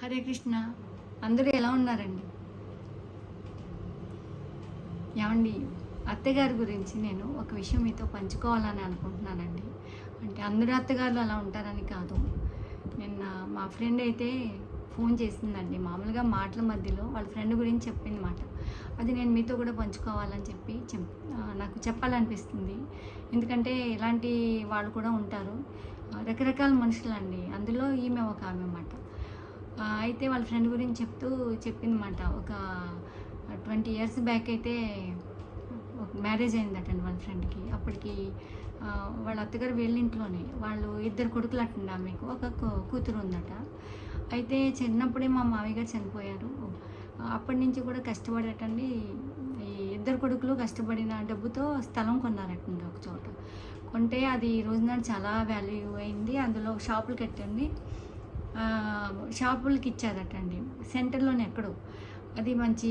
హరే కృష్ణ అందరూ ఎలా ఉన్నారండి? ఏమండి అత్తగారి గురించి నేను ఒక విషయం మీతో పంచుకోవాలని అనుకుంటున్నానండి. అంటే అందరూ అత్తగారులు అలా ఉంటారని కాదు. నిన్న మా ఫ్రెండ్ అయితే ఫోన్ చేసిందండి. మామూలుగా మాటల మధ్యలో వాళ్ళ ఫ్రెండ్ గురించి చెప్పింది మాట. అది నేను మీతో కూడా పంచుకోవాలని చెప్పి చెప్ నాకు చెప్పాలనిపిస్తుంది. ఎందుకంటే ఇలాంటి వాళ్ళు కూడా ఉంటారు. రకరకాల మనుషులండి. అందులో ఈమె ఒక ఆమె అన్నమాట అయితే వాళ్ళ ఫ్రెండ్ గురించి చెప్తూ చెప్పిందన్నమాట. ఒక ట్వంటీ ఇయర్స్ బ్యాక్ అయితే ఒక మ్యారేజ్ అయిందటండి వాళ్ళ ఫ్రెండ్కి. అప్పటికి వాళ్ళ అత్తగారు వెళ్ళింట్లోనే. వాళ్ళు ఇద్దరు కొడుకులు అట్టండి ఆమెకు. ఒక కూతురు ఉందట అయితే చిన్నప్పుడే మా మామయ్య గారు చనిపోయారు. అప్పటి నుంచి కూడా కష్టపడేటండి. ఈ ఇద్దరు కొడుకులు కష్టపడిన డబ్బుతో స్థలం కొన్నారటండి ఒక చోట. కొంటే అది ఈ రోజున చాలా వాల్యూ అయింది. అందులో షాపులు కట్టండి షాపులకి ఇచ్చారటండి సెంటర్లోనే ఎక్కడో. అది మంచి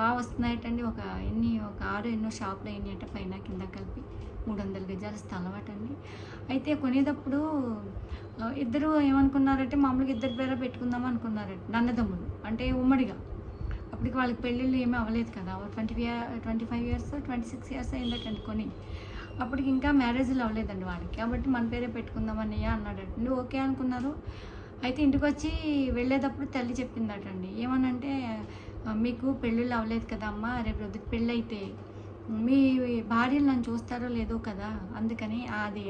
బాగా వస్తున్నాయటండి. ఒక ఎన్ని ఒక ఆరు ఎన్నో షాపులు అయినాయట పైన కింద కలిపి. మూడు వందల గజాల స్థలం అటండి అయితే కొనేటప్పుడు ఇద్దరు ఏమనుకున్నారంటే మామూలుగా ఇద్దరు పేర పెట్టుకుందాం అనుకున్నారట నన్నదమ్ములు అంటే ఉమ్మడిగా. అప్పటికి వాళ్ళకి పెళ్ళిళ్ళు ఏమీ అవ్వలేదు కదా. Twenty twenty five years twenty six years అయిందటండి కొని. అప్పటికి ఇంకా మ్యారేజ్లు అవ్వలేదండి వాడికి. కాబట్టి మన పేరే పెట్టుకుందామని అన్నాడటండి. ఓకే అనుకున్నారు. అయితే ఇంటికి వచ్చి వెళ్ళేటప్పుడు తల్లి చెప్పిందటండి. ఏమనంటే మీకు పెళ్ళిళ్ళు అవ్వలేదు కదా అమ్మ రేపు రొద్దుకి పెళ్ళి అయితే మీ భార్యలు నన్ను చూస్తారో లేదో కదా అందుకని అది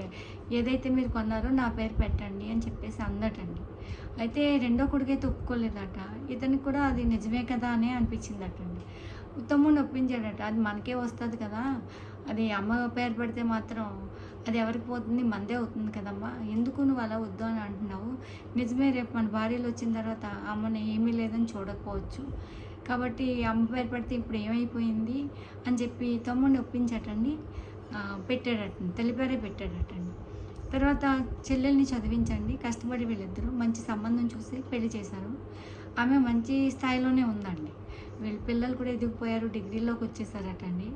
ఏదైతే మీరు కొన్నారో నా పేరు పెట్టండి అని చెప్పేసి అందటండి. అయితే రెండో కొడుకైతే ఒప్పుకోలేదట ఇతనికి కూడా అది నిజమే కదా అని అనిపించిందటండి. ఉత్తముని ఒప్పించాడట అది మనకే వస్తుంది కదా అది అమ్మ పేరు పెడితే మాత్రం అది ఎవరికి పోతుంది? మందే అవుతుంది కదమ్మా. ఎందుకు నువ్వు అలా వద్దు అని అంటున్నావు? నిజమే రేపు మన భార్యలు వచ్చిన తర్వాత అమ్మని ఏమీ లేదని చూడకపోవచ్చు. కాబట్టి అమ్మ పేరు పెడితే ఇప్పుడు ఏమైపోయింది అని చెప్పి తమ్ముడిని ఒప్పించటండి. పెట్టాడటండి. తల్లి పేరే పెట్టాడటండి. తర్వాత చెల్లెల్ని చదివించండి. కష్టపడి వీళ్ళిద్దరూ మంచి సంబంధం చూసి పెళ్ళి చేశారు. ఆమె మంచి స్థాయిలోనే ఉందండి. వీళ్ళ పిల్లలు కూడా ఎదిగిపోయారు డిగ్రీలోకి వచ్చేసారటండి.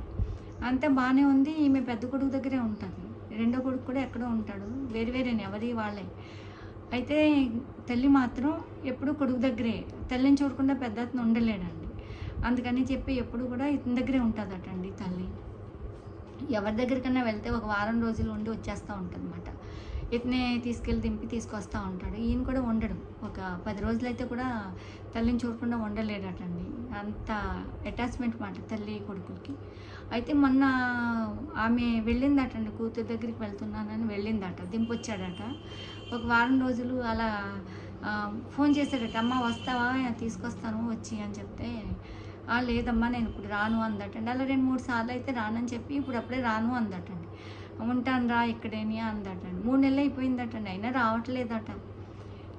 అంతా బాగానే ఉంది. ఈమె పెద్ద కొడుకు దగ్గరే ఉంటుంది. రెండో కొడుకు కూడా ఎక్కడో ఉంటాడు. వేరు వేరే ఎవరి వాళ్ళే. అయితే తల్లి మాత్రం ఎప్పుడు కొడుకు దగ్గరే. తల్లిని చూడకుండా పెద్ద అతను ఉండలేడండి. అందుకని చెప్పి ఎప్పుడు కూడా ఇతని దగ్గరే ఉంటుందటండి తల్లి. ఎవరి దగ్గరికన్నా వెళ్తే ఒక వారం రోజులు ఉండి వచ్చేస్తూ ఉంటుందన్నమాట. ఇతనే తీసుకెళ్ళి దింపి తీసుకొస్తూ ఉంటాడు. ఈయన కూడా ఉండడు ఒక పది రోజులైతే కూడా తల్లిని చూడకుండా ఉండలేడటండి అంత అటాచ్మెంట్ మాట తల్లి కొడుకులకి. అయితే మొన్న ఆమె వెళ్ళిందటండి కూతురు దగ్గరికి వెళ్తున్నానని వెళ్ళిందట దింపొచ్చాడట. ఒక వారం రోజులు అలా ఫోన్ చేశాడట అమ్మ వస్తావా? తీసుకొస్తాను వచ్చి అని చెప్తే లేదమ్మా నేను ఇప్పుడు రాను అందటండి. అలా రెండు మూడు సార్లు అయితే రానని చెప్పి ఇప్పుడు అప్పుడే రాను అందటండి. ఉంటాను రా ఇక్కడేని అందటండి. మూడు నెలలు అయిపోయిందటండి అయినా రావట్లేదట.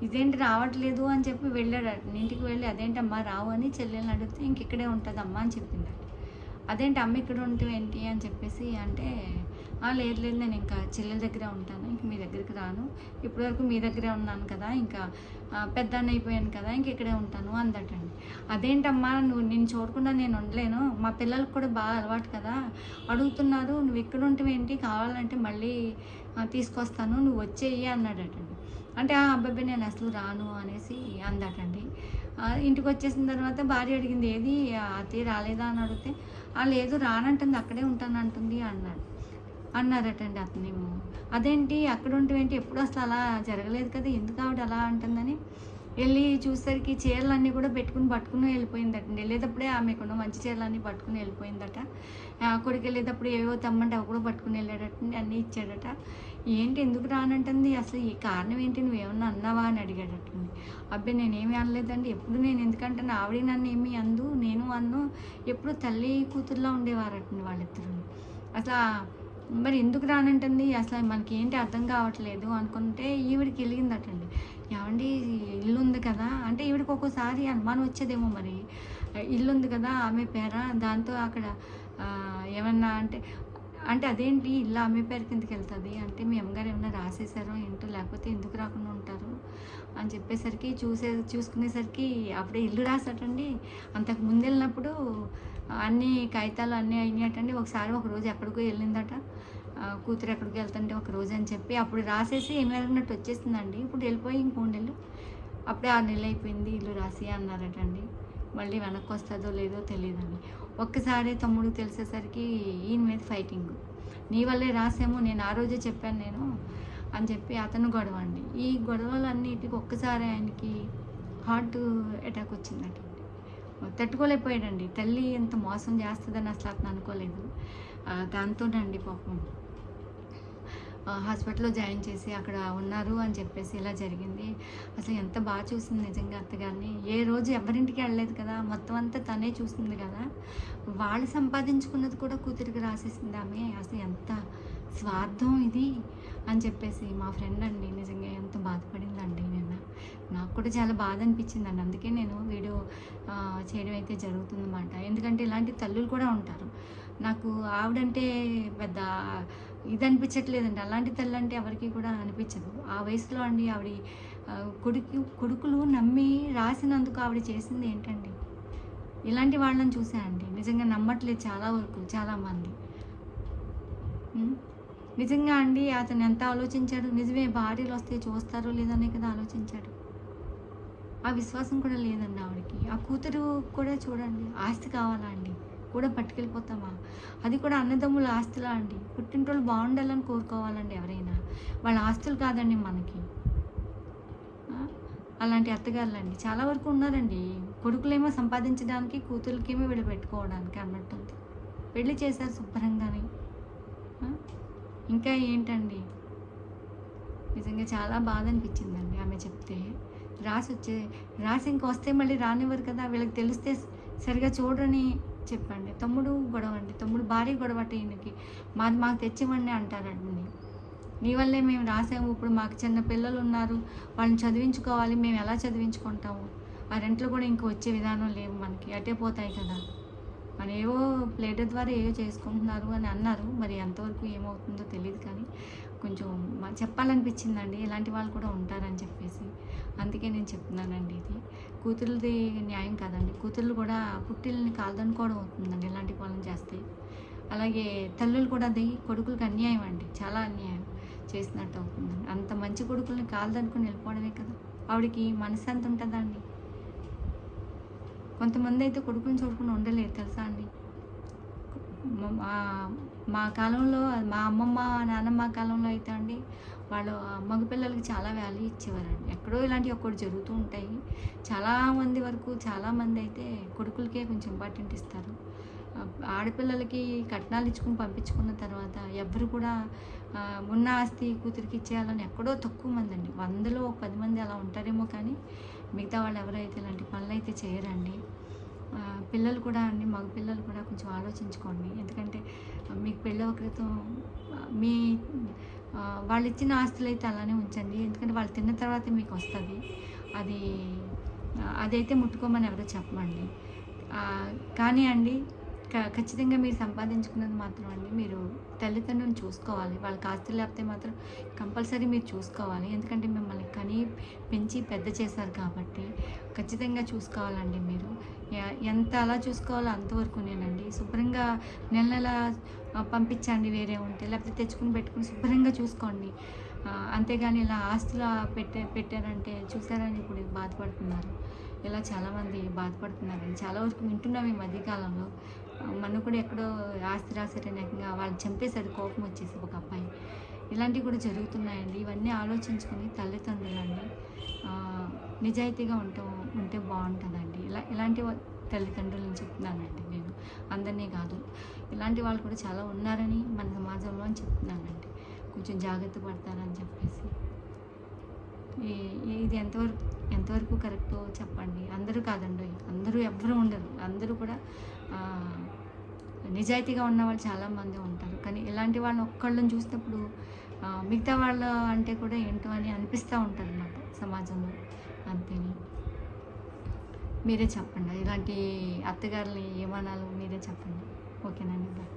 ఇదేంటి రావట్లేదు అని చెప్పి వెళ్ళాడట. ఇంటికి వెళ్ళి అదేంటమ్మా రావు అని చెల్లెల్ని అడిగితే ఇంక ఇక్కడే ఉంటుందమ్మా అని చెప్పిందట. అదేంటి అమ్మ ఇక్కడ ఉంటే ఏంటి అని చెప్పేసి అంటే లేదు లేదు నేను ఇంకా చెల్లెల దగ్గరే ఉంటాను ఇంక మీ దగ్గరికి రాను. ఇప్పటివరకు మీ దగ్గరే ఉన్నాను కదా ఇంకా పెద్ద పెద్దాన్ని అయిపోయాను కదా ఇంక ఇక్కడే ఉంటాను అందటండి. అదేంటమ్మా నువ్వు నేను చూడకుండా నేను ఉండలేను. మా పిల్లలకు కూడా బాగా అలవాటు కదా. అడుగుతున్నారు నువ్వు ఇక్కడ ఉంటే ఏంటి? కావాలంటే మళ్ళీ తీసుకొస్తాను నువ్వు వచ్చేయి అన్నాడటండి. అంటే ఆ అబ్బాయి నేను అసలు రాను అనేసి అందటండి. ఇంటికి వచ్చేసిన తర్వాత భార్య అడిగింది ఏది? అతి రాలేదా? అని అడిగితే ఆ లేదు రానంటుంది అక్కడే ఉంటాను అంటుంది అన్నాడు. అన్నారటండి అతనేమో. అదేంటి అక్కడ ఉంటేంటి ఎప్పుడు అసలు అలా జరగలేదు కదా ఎందుకు ఆవిడ అలా అంటుందని. వెళ్ళి చూసేసరికి చీరలన్నీ కూడా పెట్టుకుని పట్టుకుని వెళ్ళిపోయిందటండి. వెళ్ళేటప్పుడే ఆమెకున్న మంచి చీరలన్నీ పట్టుకుని వెళ్ళిపోయిందట. ఆ, కొడుకు వెళ్ళేటప్పుడు ఏవో తెమ్మంటే అవి కూడా పట్టుకుని వెళ్ళాడటండి అన్నీ ఇచ్చాడట. ఏంటి ఎందుకు రానంటుంది? అసలు ఈ కారణం ఏంటి? నువ్వేమన్నా అన్నావా అని అడిగాడటండి. అబ్బాయి నేనేమి అనలేదండి. ఎప్పుడు నేను ఎందుకంటే ఆవిడ నన్ను ఏమి అందు నేను అన్ను. ఎప్పుడు తల్లి కూతుర్లా ఉండేవారటండి వాళ్ళిద్దరు. అసలు మరి ఎందుకు రానంటుంది? అసలు మనకి ఏంటి అర్థం కావట్లేదు అనుకుంటే ఈవిడికి వెలిగిందటండి ఏమండి ఇల్లు ఉంది కదా? అంటే ఈవిడికి ఒక్కోసారి అనుమానం వచ్చేదేమో మరి. ఇల్లు ఉంది కదా ఆమె పేర? దాంతో అక్కడ ఏమన్నా అంటే అంటే అదేంటి ఇల్లు ఆమె పేరు కిందకి వెళ్తుంది? అంటే మీ అమ్మగారు ఏమైనా రాసేసారో ఏంటో లేకపోతే ఎందుకు రాకుండా ఉంటారు? అని చెప్పేసరికి చూసే చూసుకునేసరికి అప్పుడే ఇల్లు రాసాటండి అంతకు ముందు వెళ్ళినప్పుడు అన్ని కాగితాలు అన్నీ అయినాయటండి. ఒకసారి ఒక రోజు ఎక్కడికో వెళ్ళిందట. కూతురు ఎక్కడికి వెళ్తుంటే ఒక రోజు అని చెప్పి అప్పుడు రాసేసి ఏమి వెళ్ళినట్టు వచ్చేసిందండి. ఇప్పుడు వెళ్ళిపోయి ఇంక నెలలు. అప్పుడే ఆరు నెలలు అయిపోయింది ఇల్లు రాసి అన్నారటండి. మళ్ళీ వెనక్కి వస్తుందో లేదో తెలియదండి. ఒక్కసారి తమ్ముడు తెలిసేసరికి ఈయన మీద ఫైటింగ్. నీ వల్లే రాసాము నేను ఆ రోజే చెప్పాను నేను అని చెప్పి అతను గొడవ అండి. ఈ గొడవలన్నిటికి ఒక్కసారి ఆయనకి హార్ట్ అటాక్ వచ్చిందట. తట్టుకోలేకపోయాడండి. తల్లి ఎంత మోసం చేస్తుందని అసలు అతను అనుకోలేదు. దాంతోనండి పాపం. హాస్పిటల్లో జాయిన్ చేసి అక్కడ ఉన్నారు అని చెప్పేసి ఇలా జరిగింది. అసలు ఎంత బాగా చూసింది నిజంగా అత్తగారిని ఏ రోజు ఎవరింటికి వెళ్ళలేదు కదా మొత్తం అంతా తనే చూస్తుంది కదా. వాళ్ళు సంపాదించుకున్నది కూడా కూతురికి రాసేసింది ఆమె. అసలు ఎంత స్వార్థం ఇది అని చెప్పేసి మా ఫ్రెండ్ అండి నిజంగా ఎంత బాధపడిందండి నిన్న. నాకు కూడా చాలా బాధ అనిపించింది అండి అందుకే నేను వీడియో చేయడం అయితే జరుగుతుందన్నమాట. ఎందుకంటే ఇలాంటి తల్లులు కూడా ఉంటారు. నాకు ఆవిడంటే పెద్ద ఇది అనిపించట్లేదండి అలాంటి తల్లి అంటే ఎవరికి కూడా అనిపించదు. ఆ వయసులో అండి ఆవిడ కొడుకు కొడుకులు నమ్మి రాసినందుకు ఆవిడ చేసింది ఏంటండి? ఇలాంటి వాళ్ళని చూసానండి నిజంగా నమ్మట్లేదు చాలా వరకు చాలామంది నిజంగా అండి అతను ఎంత ఆలోచించాడు? నిజమే భార్యలు వస్తే చూస్తారో లేదనే కదా ఆలోచించాడు. ఆ విశ్వాసం కూడా లేదండి ఆవిడకి. ఆ కూతురు కూడా చూడండి ఆస్తి కావాలా అండి? కూడా పట్టుకెళ్ళిపోతామా? అది కూడా అన్నదమ్ముల ఆస్తులా అండి. పుట్టింటోళ్ళు బాగుండాలని కోరుకోవాలండి ఎవరైనా. వాళ్ళ ఆస్తులు కాదండి మనకి. అలాంటి అత్తగారులండి. చాలా వరకు ఉన్నారండి. కొడుకులేమో సంపాదించడానికి కూతుర్లకేమో వీళ్ళు పెట్టుకోవడానికి అన్నట్టుంది. పెళ్ళి చేశారు శుభ్రంగానే. ఇంకా ఏంటండి? నిజంగా చాలా బాధ అనిపించిందండి ఆమె చెప్తే. రాసి వచ్చే రాసి ఇంకా వస్తే మళ్ళీ రానివ్వరు కదా. వీళ్ళకి తెలిస్తే సరిగా చూడని చెప్పండి. తమ్ముడు గొడవ అండి తమ్ముడు భారీ గొడవ అంటే ఈయనకి. మాది మాకు తెచ్చివ్వండి అంటారండి నీ వల్లే మేము రాసాము. ఇప్పుడు మాకు చిన్న పిల్లలు ఉన్నారు. వాళ్ళని చదివించుకోవాలి. మేము ఎలా చదివించుకుంటాము? ఆ రెంట్లు కూడా ఇంక వచ్చే విధానం లేవు మనకి. అటే పోతాయి కదా. మన ఏవో ప్లేటర్ ద్వారా ఏవో చేసుకుంటున్నారు అని అన్నారు. మరి ఎంతవరకు ఏమవుతుందో తెలియదు కానీ కొంచెం మా- చెప్పాలనిపించిందండి. ఇలాంటి వాళ్ళు కూడా ఉంటారని చెప్పేసి. అందుకే నేను చెప్తున్నానండి ఇది. కూతురుది న్యాయం కాదండి. కూతుర్లు కూడా పుట్టిల్ని కాల్దనుకోవడం అవుతుందండి ఇలాంటి పనులు చేస్తే. అలాగే తల్లులు కూడా అది కొడుకులకు అన్యాయం అండి. చాలా అన్యాయం చేసినట్టు అవుతుందండి. అంత మంచి కొడుకుల్ని కాల్దనుకుని వెళ్ళిపోవడమే కదా. ఆవిడకి మనశ్శాంతి ఉంటుందా ఉంటుందండి కొంతమంది అయితే కొడుకుని చూడకుండా ఉండలేరు తెలుసా అండి? మా కాలంలో మా అమ్మమ్మ నాన్నమ్మ కాలంలో అయితే అండి వాళ్ళు మగపిల్లలకి చాలా వాల్యూ ఇచ్చేవారండి. ఎక్కడో ఇలాంటివి ఒక్కటి జరుగుతూ ఉంటాయి. చాలామంది వరకు చాలామంది అయితే కొడుకులకే కొంచెం ఇంపార్టెంట్ ఇస్తారు. ఆడపిల్లలకి కట్నాలు ఇచ్చుకుని పంపించుకున్న తర్వాత ఎవ్వరు కూడా ఉన్న ఆస్తి కూతురికి ఇచ్చేయాలని ఎక్కడో తక్కువ మంది అండి. వందలో ఒక పది మంది అలా ఉంటారేమో కానీ మిగతా వాళ్ళు ఎవరైతే ఇలాంటి పనులు అయితే చేయరండి. పిల్లలు కూడా అండి మగ పిల్లలు కూడా కొంచెం ఆలోచించుకోండి. ఎందుకంటే మీకు పెళ్ళి క్రితం మీ వాళ్ళు ఇచ్చిన ఆస్తులు అయితే అలానే ఉంచండి. ఎందుకంటే వాళ్ళు తిన్న తర్వాత మీకు వస్తుంది. అది అదైతే ముట్టుకోమని ఎవరో చెప్పమండి. కానీ అండి ఖచ్చితంగా మీరు సంపాదించుకున్నది మాత్రం అండి. మీరు తల్లిదండ్రులను చూసుకోవాలి. వాళ్ళకి ఆస్తులు లేకపోతే మాత్రం కంపల్సరీ మీరు చూసుకోవాలి. ఎందుకంటే మిమ్మల్ని కని పెంచి పెద్ద చేశారు కాబట్టి ఖచ్చితంగా చూసుకోవాలండి మీరు. ఎంత అలా చూసుకోవాలో అంతవరకు నేనండి. శుభ్రంగా నెల నెల పంపించండి వేరే ఉంటే. లేకపోతే తెచ్చుకుని పెట్టుకుని శుభ్రంగా చూసుకోండి. అంతేగాని ఇలా ఆస్తులు పెట్టే పెట్టారంటే చూసారని ఇప్పుడు బాధపడుతున్నారు. ఇలా చాలామంది బాధపడుతున్నారండి. చాలా వరకు వింటున్నాం ఈ మధ్యకాలంలో. మొన్న కూడా ఎక్కడో ఆస్తి రాశారని వాళ్ళు చంపేశారు కోపం వచ్చేసి ఒక అబ్బాయి. ఇలాంటివి కూడా జరుగుతున్నాయండి. ఇవన్నీ ఆలోచించుకొని తల్లిదండ్రులండి నిజాయితీగా ఉంటాం ఉంటే బాగుంటుందండి. ఇలా ఇలాంటి తల్లిదండ్రులను చెప్తున్నానండి నేను. అందరినీ కాదు. ఇలాంటి వాళ్ళు కూడా చాలా ఉన్నారని మన సమాజంలో అని చెప్తున్నానండి. కొంచెం జాగ్రత్త పడతారని చెప్పేసి. ఈ- ఇది ఎంతవరకు ఎంతవరకు కరెక్టో చెప్పండి. అందరూ కాదండి అందరూ ఎవ్వరూ ఉండరు. అందరూ కూడా నిజాయితీగా ఉన్న వాళ్ళు చాలామంది ఉంటారు. కానీ ఇలాంటి వాళ్ళని ఒక్కళ్ళని చూసినప్పుడు మిగతా వాళ్ళ అంటే కూడా ఏంటో అని అనిపిస్తూ ఉంటుంది అన్నమాట సమాజంలో. అంతేని? మీరే చెప్పండి. ఇలాంటి అత్తగారులు ఏమనాలో మీరే చెప్పండి. ఓకేనండి బాయ్.